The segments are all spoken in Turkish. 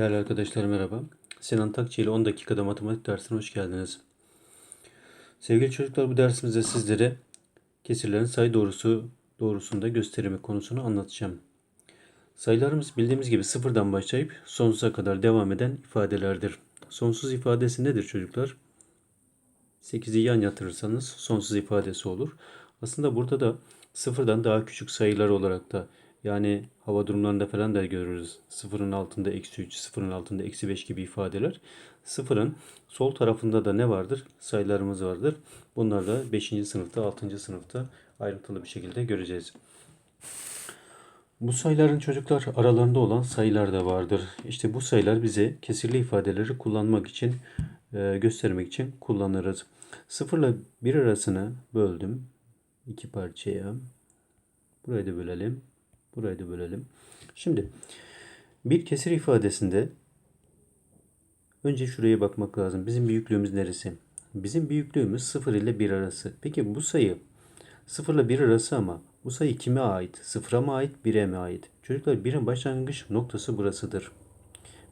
Değerli arkadaşlar merhaba. Sinan Takçı ile 10 dakikada matematik dersine hoş geldiniz. Sevgili çocuklar bu dersimizde sizlere kesirlerin sayı doğrusu doğrusunda gösterimi konusunu anlatacağım. Sayılarımız bildiğimiz gibi sıfırdan başlayıp sonsuza kadar devam eden ifadelerdir. Sonsuz ifadesi nedir çocuklar? 8'i yan yatırırsanız sonsuz ifadesi olur. Aslında burada da sıfırdan daha küçük sayılar olarak da yani hava durumlarında falan da görürüz. Sıfırın altında eksi 3, sıfırın altında eksi 5 gibi ifadeler. Sıfırın sol tarafında da ne vardır? Sayılarımız vardır. Bunlar da 5. sınıfta, 6. sınıfta ayrıntılı bir şekilde göreceğiz. Bu sayıların çocuklar aralarında olan sayılar da vardır. İşte bu sayılar bize kesirli ifadeleri kullanmak için, e, göstermek için kullanırız. 0 ile 1 arasını böldüm. iki parçaya. Burayı da bölelim. Burayı da bölelim. Şimdi bir kesir ifadesinde önce şuraya bakmak lazım. Bizim büyüklüğümüz neresi? Bizim büyüklüğümüz 0 ile 1 arası. Peki bu sayı 0 ile 1 arası ama bu sayı kime ait? 0'a mı ait, 1'e mi ait? Çocuklar 1'in başlangıç noktası burasıdır.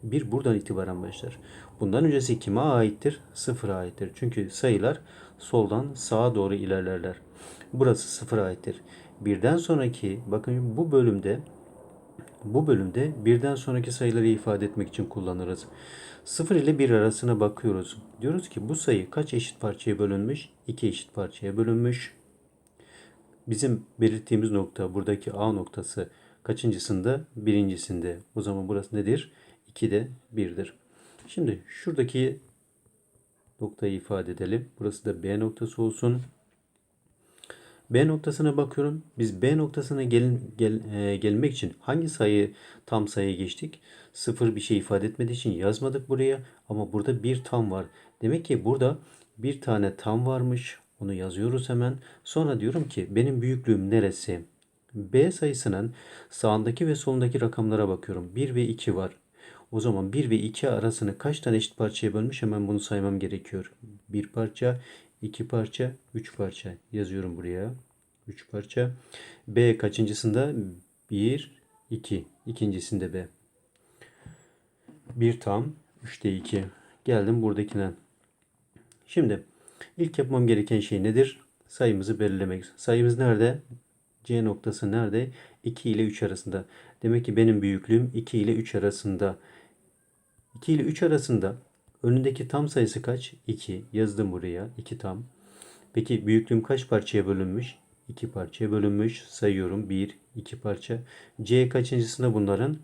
1 buradan itibaren başlar. Bundan öncesi kime aittir? 0'a aittir. Çünkü sayılar soldan sağa doğru ilerlerler. Burası 0'a aittir. Birden sonraki bakın bu bölümde bu bölümde birden sonraki sayıları ifade etmek için kullanırız. 0 ile 1 arasına bakıyoruz. Diyoruz ki bu sayı kaç eşit parçaya bölünmüş? 2 eşit parçaya bölünmüş. Bizim belirttiğimiz nokta buradaki A noktası kaçıncısında? Birincisinde. O zaman burası nedir? 2 de 1'dir. Şimdi şuradaki noktayı ifade edelim. Burası da B noktası olsun. B noktasına bakıyorum. Biz B noktasına gel, gel, e, gelmek için hangi sayı tam sayı geçtik? Sıfır bir şey ifade etmediği için yazmadık buraya. Ama burada bir tam var. Demek ki burada bir tane tam varmış. Onu yazıyoruz hemen. Sonra diyorum ki benim büyüklüğüm neresi? B sayısının sağındaki ve solundaki rakamlara bakıyorum. 1 ve 2 var. O zaman 1 ve 2 arasını kaç tane eşit parçaya bölmüş hemen bunu saymam gerekiyor. Bir parça, 2 parça, 3 parça yazıyorum buraya. 3 parça. B kaçıncısında? 1, 2. İkincisinde B. 1 tam, 3'te 2. Geldim buradakine. Şimdi ilk yapmam gereken şey nedir? Sayımızı belirlemek. Sayımız nerede? C noktası nerede? 2 ile 3 arasında. Demek ki benim büyüklüğüm 2 ile 3 arasında. 2 ile 3 arasında önündeki tam sayısı kaç? 2. Yazdım buraya. 2 tam. Peki büyüklüğüm kaç parçaya bölünmüş? 2 parçaya bölünmüş. Sayıyorum. 1, 2 parça. C kaçıncısında bunların?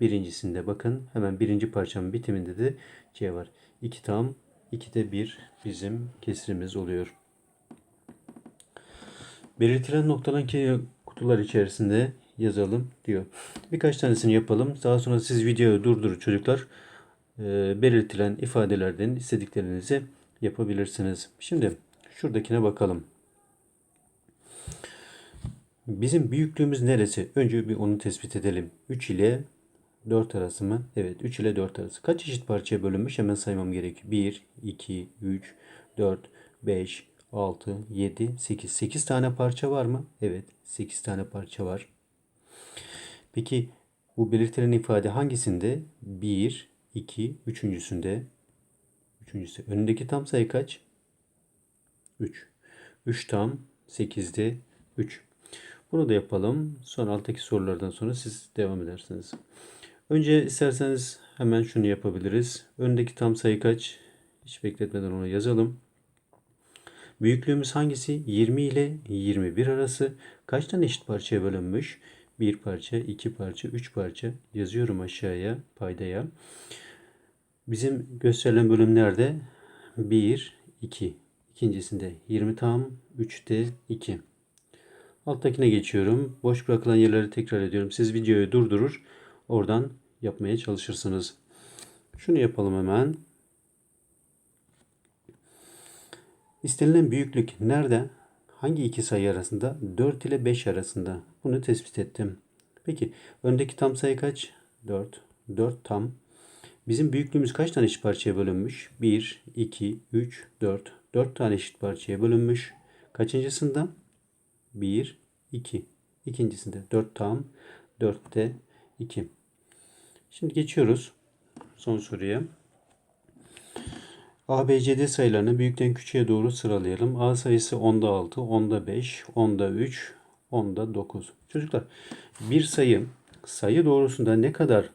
Birincisinde. Bakın hemen birinci parçanın bitiminde de C var. 2 tam. 2 de 1 bizim kesirimiz oluyor. Belirtilen noktalan kutular içerisinde yazalım diyor. Birkaç tanesini yapalım. Daha sonra siz videoyu durdurun çocuklar. E, belirtilen ifadelerden istediklerinizi yapabilirsiniz. Şimdi şuradakine bakalım. Bizim büyüklüğümüz neresi? Önce bir onu tespit edelim. 3 ile 4 arası mı? Evet 3 ile 4 arası. Kaç eşit parçaya bölünmüş? Hemen saymam gerekiyor. 1, 2, 3, 4, 5, 6, 7, 8. 8 tane parça var mı? Evet 8 tane parça var. Peki bu belirtilen ifade hangisinde? 1, 2, üçüncüsünde. Üçüncüsü. Önündeki tam sayı kaç? 3. 3 tam 8'de 3. Bunu da yapalım. Sonra alttaki sorulardan sonra siz devam edersiniz. Önce isterseniz hemen şunu yapabiliriz. Öndeki tam sayı kaç? Hiç bekletmeden onu yazalım. Büyüklüğümüz hangisi? 20 ile 21 arası. Kaç tane eşit parçaya bölünmüş? Bir parça, iki parça, üç parça yazıyorum aşağıya paydaya. Bizim gösterilen bölümlerde 1, 2. İkincisinde 20 tam, 3'te 2. Alttakine geçiyorum. Boş bırakılan yerleri tekrar ediyorum. Siz videoyu durdurur. Oradan yapmaya çalışırsınız. Şunu yapalım hemen. İstenilen büyüklük nerede? Hangi iki sayı arasında? 4 ile 5 arasında. Bunu tespit ettim. Peki öndeki tam sayı kaç? 4. 4 tam. Bizim büyüklüğümüz kaç tane eşit parçaya bölünmüş? 1, 2, 3, 4. 4 tane eşit parçaya bölünmüş. Kaçıncısında? 1, 2. İkincisinde 4 tam. 4'te 2. Şimdi geçiyoruz. son soruya. ABCD sayılarını büyükten küçüğe doğru sıralayalım. A sayısı 10'da 6, 10'da 5, 10'da 3, 10'da 9. Çocuklar bir sayı sayı doğrusunda ne kadar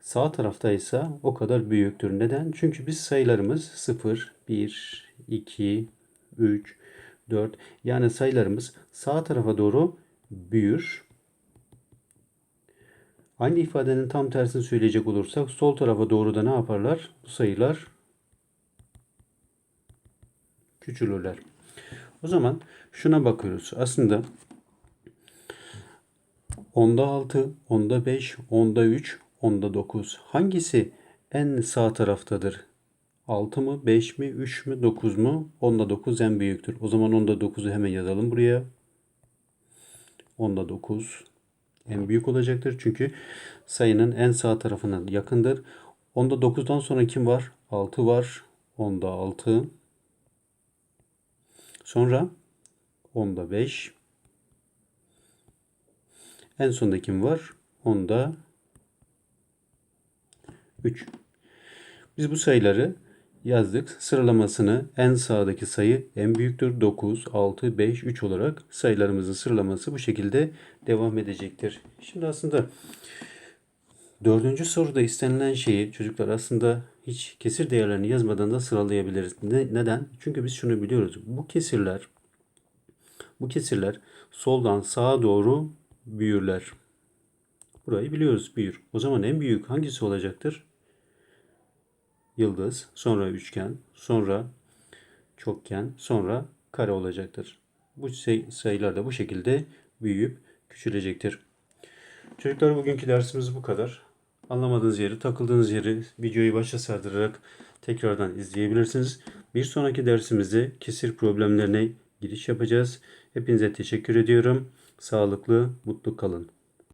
sağ taraftaysa o kadar büyüktür. Neden? Çünkü biz sayılarımız 0, 1, 2, 3, 4 yani sayılarımız sağ tarafa doğru büyür. Aynı ifadenin tam tersini söyleyecek olursak sol tarafa doğru da ne yaparlar? Bu sayılar küçülürler. O zaman şuna bakıyoruz. Aslında 10'da 6, 10'da 5, 10'da 3, 10'da 9. Hangisi en sağ taraftadır? 6 mı, 5 mi, 3 mü, 9 mu? 10'da 9 en büyüktür. O zaman 10'da 9'u hemen yazalım buraya. 10'da 9 en büyük olacaktır. Çünkü sayının en sağ tarafına yakındır. 10'da 9'dan sonra kim var? 6 var. 10'da 6. Sonra 10'da 5. En sonda kim var? 10'da 3. Biz bu sayıları yazdık. Sıralamasını en sağdaki sayı en büyüktür 9, 6, 5, 3 olarak sayılarımızın sıralaması bu şekilde devam edecektir. Şimdi aslında dördüncü soruda istenilen şeyi çocuklar aslında hiç kesir değerlerini yazmadan da sıralayabiliriz. Ne- neden? Çünkü biz şunu biliyoruz. Bu kesirler bu kesirler soldan sağa doğru büyürler. Burayı biliyoruz büyür. O zaman en büyük hangisi olacaktır? Yıldız, sonra üçgen, sonra çokgen, sonra kare olacaktır. Bu say- sayılar da bu şekilde büyüyüp küçülecektir. Çocuklar bugünkü dersimiz bu kadar. Anlamadığınız yeri, takıldığınız yeri videoyu başa sardırarak tekrardan izleyebilirsiniz. Bir sonraki dersimizde kesir problemlerine giriş yapacağız. Hepinize teşekkür ediyorum. Sağlıklı, mutlu kalın.